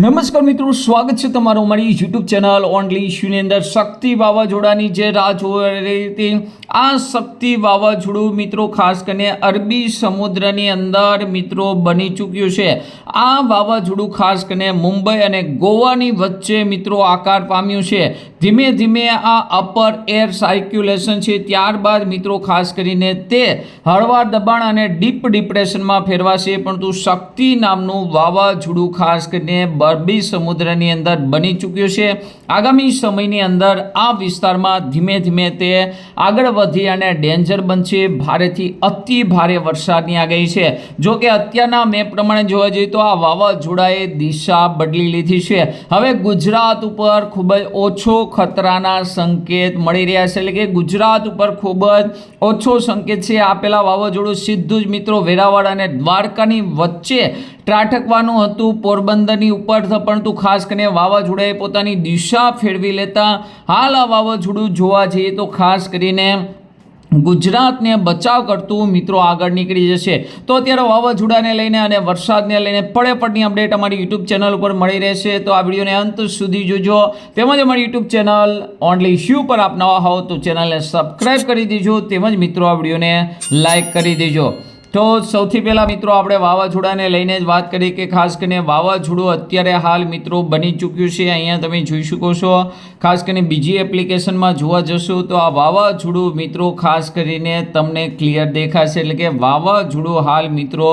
નમસ્કાર મિત્રો, સ્વાગત છે તમારું અમારી યુટ્યુબ ચેનલ ઓનલી ઇશ્યુની શક્તિ વાવાઝોડાની જે રાહ જોઈ રહી હતી. આ શક્તિ વાવાઝોડું મિત્રો ખાસ કરીને અરબી સમુદ્રની અંદર મિત્રો બની ચૂક્યું છે. આ વાવાઝોડું ખાસ કરીને મુંબઈ અને ગોવાની વચ્ચે મિત્રો આકાર પામ્યું છે. ધીમે ધીમે આ અપર એર સાર્ક્યુલેશન છે. ત્યારબાદ મિત્રો ખાસ કરીને તે હળવા દબાણ અને ડીપ ડિપ્રેશનમાં ફેરવાશે. પરંતુ શક્તિ નામનું વાવાઝોડું ખાસ કરીને અરબી સમુદ્રની અંદર બની ચૂક્યું છે. આગામી સમયની અંદર આ વિસ્તારમાં ધીમે ધીમે તે આગળ વધી અને ડેન્જર બનશે. ભારેથી અતિ ભારે વરસાદની આગાહી છે. જો કે અત્યારના મેપ પ્રમાણે જોવા જઈએ તો આ વાવાઝોડાએ દિશા બદલી લીધી છે. હવે ગુજરાત ઉપર ખૂબ જ ઓછો ખતરાના સંકેત મળી રહ્યા છે. એટલે કે ગુજરાત ઉપર ખૂબ જ ઓછો સંકેત છે. આપેલા વાવાઝોડું સીધું જ મિત્રો વેરાવળ અને દ્વારકાની વચ્ચે ત્રાટકવાનું હતું, પોરબંદરની ઉપર પરંતુ ખાસ કરીને વાવાઝોડાએ પોતાની દિશા ફેરવી લેતા હાલ આ વાવાઝોડું જોવા જઈએ તો ખાસ કરીને ગુજરાતને બચાવ કરતું મિત્રો આગળ નીકળી જશે. તો અત્યારે વાવાઝોડાને લઈને અને વરસાદને લઈને પડે પડની અપડેટ અમારી યુટ્યુબ ચેનલ ઉપર મળી રહેશે. તો આ વિડીયોને અંત સુધી જોજો. તેમજ અમારી યુટ્યુબ ચેનલ ઓનલી ઇશ્યુ પર આપ નવા હોવ તો ચેનલને સબસ્ક્રાઈબ કરી દેજો. તેમજ મિત્રો, આ વિડીયોને લાઈક કરી દેજો. તો સૌથી પહેલાં મિત્રો આપણે વાવાઝોડાને લઈને જ વાત કરીએ કે ખાસ કરીને વાવાઝોડું અત્યારે હાલ મિત્રો બની ચૂક્યું છે, અહીંયા તમે જોઈ શકો છો. ખાસ કરીને બીજી એપ્લિકેશનમાં જોવા જશો તો આ વાવાઝોડું મિત્રો ખાસ કરીને તમને ક્લિયર દેખાશે. એટલે કે વાવાઝોડું હાલ મિત્રો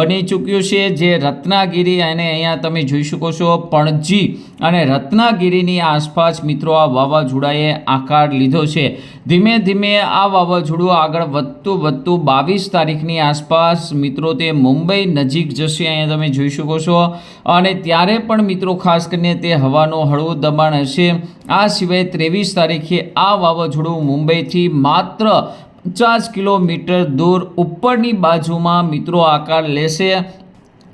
બની ચૂક્યું છે, જે રત્નાગીરી અને અહીંયા તમે જોઈ શકો છો પણજી અને રત્નાગીરીની આસપાસ મિત્રો આ વાવાઝોડાએ આકાર લીધો છે. ધીમે ધીમે આ વાવાઝોડું આગળ વધતું વધતું બાવીસ તારીખની આસપાસ મિત્રો તે મુંબઈ નજીક જશે, અહીંયા તમે જોઈ શકો છો. અને ત્યારે પણ મિત્રો ખાસ કરીને તે હવાનો હળવું દબાણ હશે. આ સિવાય ત્રેવીસ તારીખે આ વાવાઝોડું મુંબઈથી માત્ર પચાસ કિલોમીટર દૂર ઉપરની બાજુમાં મિત્રો આકાર લેશે.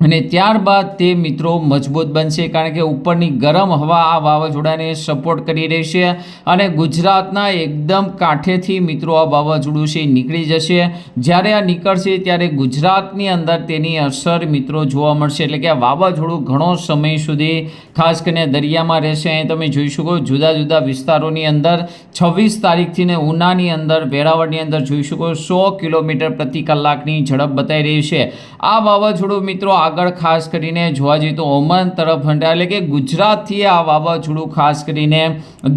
અને ત્યારબાદ તે મિત્રો મજબૂત બનશે કારણ કે ઉપરની ગરમ હવા આ વાવાઝોડાને સપોર્ટ કરી રહી છે અને ગુજરાતના એકદમ કાંઠેથી મિત્રો આ વાવાઝોડું છે નીકળી જશે. જ્યારે આ નીકળશે ત્યારે ગુજરાતની અંદર તેની અસર મિત્રો જોવા મળશે. એટલે કે આ વાવાઝોડું ઘણો સમય સુધી ખાસ કરીને દરિયામાં રહેશે. અહીં તમે જોઈ શકો જુદા જુદા વિસ્તારોની અંદર છવ્વીસ તારીખથી ને ઉનાની અંદર, વેરાવળની અંદર જોઈ શકો સો કિલોમીટર પ્રતિ કલાકની ઝડપ બતાવી રહી છે. આ વાવાઝોડું મિત્રો આગળ ખાસ કરીને જોવા જઈએ તો ઓમાન તરફ હંટા એટલે કે ગુજરાતથી આ વાવાઝોડું ખાસ કરીને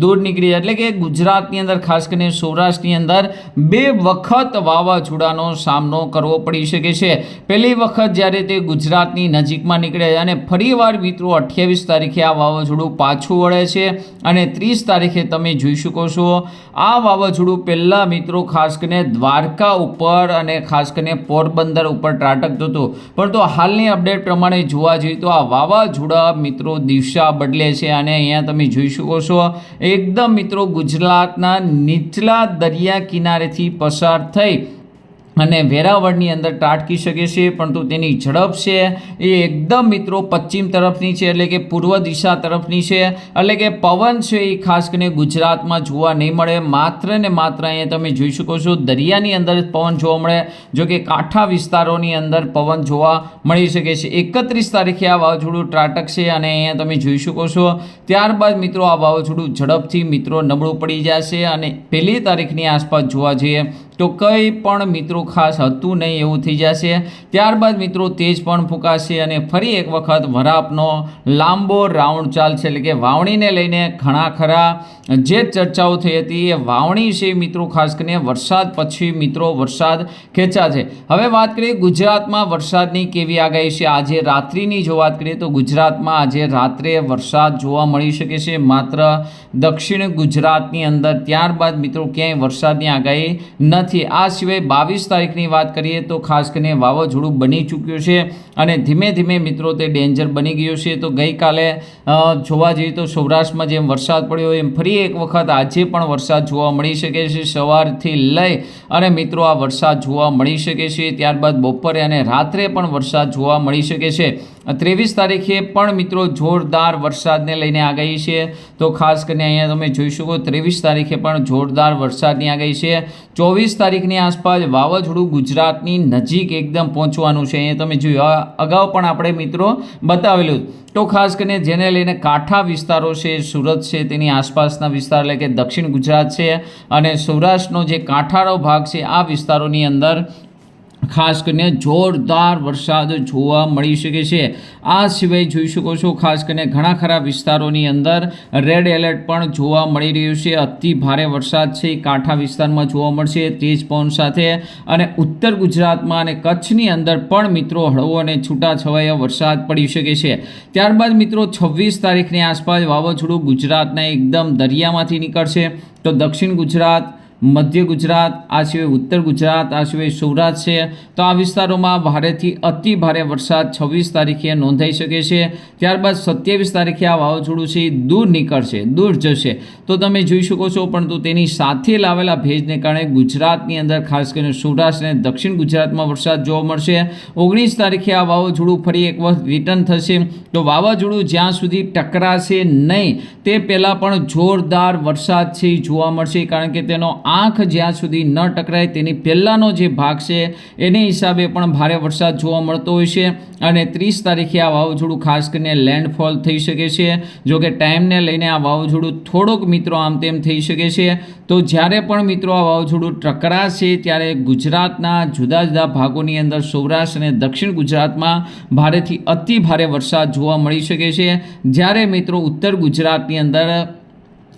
દૂર નીકળી જાય. એટલે કે ગુજરાતની અંદર, ખાસ કરીને સૌરાષ્ટ્રની અંદર બે વખત વાવાઝોડાનો સામનો કરવો પડી શકે છે. પહેલી વખત જ્યારે તે ગુજરાતની નજીકમાં નીકળે છે અને ફરીવાર મિત્રો અઠ્યાવીસ તારીખે આ વાવાઝોડું પાછું વળે છે અને ત્રીસ તારીખે તમે જોઈ શકો છો આ વાવાઝોડું પહેલાં મિત્રો ખાસ કરીને દ્વારકા ઉપર અને ખાસ કરીને પોરબંદર ઉપર ત્રાટકતું હતું. પરંતુ હાલની અપડેટ પ્રમાણે જોવા જઈએ તો આ વાવાઝોડા મિત્રો દિશા બદલે છે અને અહીંયા તમે જોઈ શકો છો, એકદમ મિત્રો ગુજરાતના નીચલા દરિયા કિનારેથી પસાર થઈ અને વેરાવળની અંદર ત્રાટકી શકે છે, પરંતુ તેની ઝડપ છે એ એકદમ મિત્રો પશ્ચિમ તરફની છે, એટલે કે પૂર્વ દિશા તરફની છે. એટલે કે પવન છે એ ખાસ કરીને ગુજરાતમાં જોવા નહીં મળે. માત્ર ને માત્ર અહીંયા તમે જોઈ શકો છો, દરિયાની અંદર જ પવન જોવા મળે. જો કે કાંઠા વિસ્તારોની અંદર પવન જોવા મળી શકે છે. એકત્રીસ તારીખે આ વાવાઝોડું ત્રાટકશે અને અહીંયા તમે જોઈ શકો છો. ત્યારબાદ મિત્રો આ વાવાઝોડું ઝડપથી મિત્રો નબળું પડી જશે અને પહેલી તારીખની આસપાસ જોવા જઈએ તો કંઈ પણ મિત્રો ખાસ હતું નહીં, એવું થઈ જશે. ત્યારબાદ મિત્રો તેજ પણ ફૂંકાશે અને ફરી એક વખત વરાપનો લાંબો રાઉન્ડ ચાલશે. એટલે કે વાવણીને લઈને ઘણા ખરા જે ચર્ચાઓ થઈ હતી એ વાવણી છે મિત્રો ખાસ કરીને વરસાદ પછી મિત્રો વરસાદ ખેંચાશે. હવે વાત કરીએ ગુજરાતમાં વરસાદની કેવી આગાહી છે? આજે રાત્રિની જો વાત કરીએ તો ગુજરાતમાં આજે રાત્રે વરસાદ જોવા મળી શકે છે માત્ર દક્ષિણ ગુજરાતની અંદર. ત્યારબાદ મિત્રો ક્યાંય વરસાદની આગાહી નથી. આ સિવાય બાવીસ તારીખની વાત કરીએ તો ખાસ કરીને વાવાઝોડું બની ચૂક્યું છે. અને ધીમે ધીમે મિત્રો તે ડેન્જર બની ગયું છે. તો ગઈકાલે જોવા જઈએ તો સૌરાષ્ટ્રમાં જેમ વરસાદ પડ્યો એમ ફરી એક વખત આજે પણ વરસાદ જોવા મળી શકે છે સવારથી લઈ અને મિત્રો આ વરસાદ જોવા મળી શકે છે. ત્યારબાદ બપોરે અને રાત્રે પણ વરસાદ જોવા મળી શકે છે. ત્રેવીસ તારીખે પણ મિત્રો જોરદાર વરસાદને લઈને આગાહી છે. તો ખાસ કરીને અહીંયા તમે જોઈ શકો ત્રેવીસ તારીખે પણ જોરદાર વરસાદની આગાહી છે. ચોવીસ તારીખની આસપાસ વાવાઝોડું ગુજરાતની નજીક એકદમ પહોંચવાનું છે. અહીંયા તમે જોયું અગાઉ પણ આપણે મિત્રો બતાવેલું તો ખાસ કરીને જેને લઈને કાંઠા વિસ્તારો છે, સુરત છે, તેની આસપાસના વિસ્તાર એટલે કે દક્ષિણ ગુજરાત છે અને સૌરાષ્ટ્રનો જે કાંઠાળો ભાગ છે, આ વિસ્તારોની અંદર ખાસ કરીને જોરદાર વરસાદ જોવા મળી શકે છે. આ સિવાય જોઈ શકો છો, ખાસ કરીને ઘણા ખરા વિસ્તારોની અંદર રેડ એલર્ટ પણ જોવા મળી રહ્યું છે. અતિ ભારે વરસાદ છે કાંઠા વિસ્તારમાં જોવા મળશે, તેજ પવન સાથે. અને ઉત્તર ગુજરાતમાં અને કચ્છની અંદર પણ મિત્રો હળવો અને છૂટાછવાયા વરસાદ પડી શકે છે. ત્યારબાદ મિત્રો, છવ્વીસ તારીખની આસપાસ વાવાઝોડું ગુજરાતના એકદમ દરિયામાંથી નીકળશે. તો દક્ષિણ ગુજરાત મધ્ય ગુજરાત, આ સિવાય ઉત્તર ગુજરાત, આ સિવાય સૌરાષ્ટ્ર છે. તો આ વિસ્તારોમાં ભારેથી અતિ ભારે વરસાદ છવ્વીસ તારીખે નોંધાઈ શકે છે. ત્યારબાદ સત્યાવીસ તારીખે આ વાવાઝોડું છે દૂર નીકળશે, દૂર જશે. તો તમે જોઈ શકો છો પરંતુ તેની સાથે લાવેલા ભેજને કારણે ગુજરાતની અંદર ખાસ કરીને સૌરાષ્ટ્ર અને દક્ષિણ ગુજરાતમાં વરસાદ જોવા મળશે. ઓગણીસ તારીખે આ વાવાઝોડું ફરી એક વખત રિટર્ન થશે. તો વાવાઝોડું જ્યાં સુધી ટકરાશે નહીં, તે પહેલાં પણ જોરદાર વરસાદ છે જોવા મળશે, કારણ કે તેનો આંખ જ્યાં સુધી ન ટકરાય તેની પહેલાંનો જે ભાગ છે, એને હિસાબે પણ ભારે વરસાદ જોવા મળતો હોય છે અને ત્રીસ તારીખે આ વાવાઝોડું ખાસ કરીને લેન્ડફોલ થઈ શકે છે. જો કે ટાઈમને લઈને આ વાવાઝોડું થોડોક મિત્રો આમ તેમ થઈ શકે છે. તો જ્યારે પણ મિત્રો આ વાવાઝોડું ટકરાશે, ત્યારે ગુજરાતના જુદા જુદા ભાગોની અંદર સૌરાષ્ટ્ર અને દક્ષિણ ગુજરાતમાં ભારેથી અતિ ભારે વરસાદ જોવા મળી શકે છે. જ્યારે મિત્રો ઉત્તર ગુજરાતની અંદર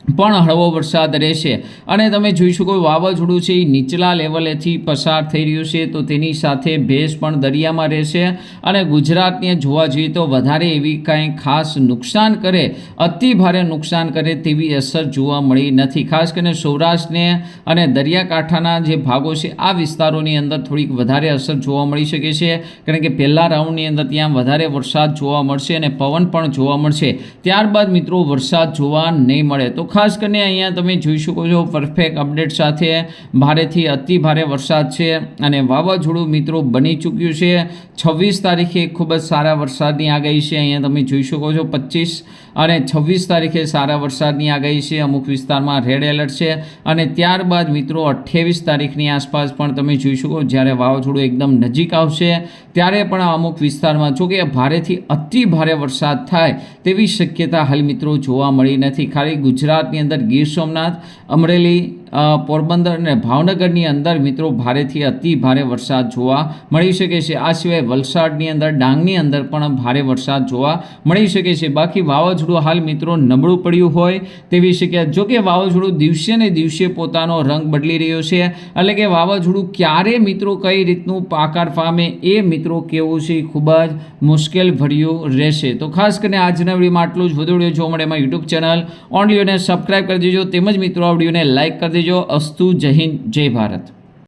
પણ હળવો વરસાદ રહેશે. અને તમે જોઈ શકો વાવાઝોડું છે એ નીચલા લેવલેથી પસાર થઈ રહ્યું છે, તો તેની સાથે ભેજ પણ દરિયામાં રહેશે. અને ગુજરાતને જોવા જઈએ તો વધારે એવી કાંઈ ખાસ નુકસાન કરે, અતિ ભારે નુકસાન કરે તેવી અસર જોવા મળી નથી. ખાસ કરીને સૌરાષ્ટ્રને અને દરિયાકાંઠાના જે ભાગો છે, આ વિસ્તારોની અંદર થોડીક વધારે અસર જોવા મળી શકે છે. કારણ કે પહેલા રાઉન્ડની અંદર ત્યાં વધારે વરસાદ જોવા મળશે અને પવન પણ જોવા મળશે. ત્યારબાદ મિત્રો વરસાદ જોવા નહીં મળે. તો ખાસ કરીને અહીંયા તમે જોઈ શકો છો પરફેક્ટ અપડેટ સાથે ભારેથી અતિ ભારે વરસાદ છે અને વાવાઝોડું મિત્રો બની ચૂક્યું છે. છવ્વીસ તારીખે ખૂબ જ સારા વરસાદની આગાહી છે, અહીંયા તમે જોઈ શકો છો પચીસ અને છવ્વીસ તારીખે સારા વરસાદની આગાહી છે, અમુક વિસ્તારમાં રેડ એલર્ટ છે અને ત્યારબાદ મિત્રો અઠ્યાવીસ તારીખની આસપાસ પણ તમે જોઈ શકો જ્યારે વાવાઝોડું એકદમ નજીક આવશે ત્યારે પણ અમુક વિસ્તારમાં જો કે ભારેથી અતિ ભારે વરસાદ થાય તેવી શક્યતા હાલ મિત્રો જોવા મળી નથી. ખાલી ગુજરાતની અંદર ગીર સોમનાથ અમરેલી પોરબંદર અને ભાવનગરની અંદર મિત્રો ભારેથી અતિ ભારે વરસાદ જોવા મળી શકે છે. આ સિવાય વલસાડની અંદર, ડાંગની અંદર પણ ભારે વરસાદ જોવા મળી શકે છે. બાકી વાવાઝોડું હાલ મિત્રો નબળું પડ્યું હોય તેવી શક્યતા, જો કે વાવાઝોડું દિવસે ને દિવસે પોતાનો રંગ બદલી રહ્યો છે. એટલે કે વાવાઝોડું ક્યારે મિત્રો કઈ રીતનું પાકાર પામે એ મિત્રો કેવું છે ખૂબ જ મુશ્કેલ ભર્યું રહેશે. તો ખાસ કરીને આજના વિડીયોમાં આટલું જ. વધુ વીડિયો જોવા મળે એમાં યુટ્યુબ ચેનલ ઓનલી સબસ્ક્રાઈબ કરી દેજો. તેમજ મિત્રો આ વિડીયોને લાઇક કરી દેજો. અસ્તુ જય હિન્દ જય ભારત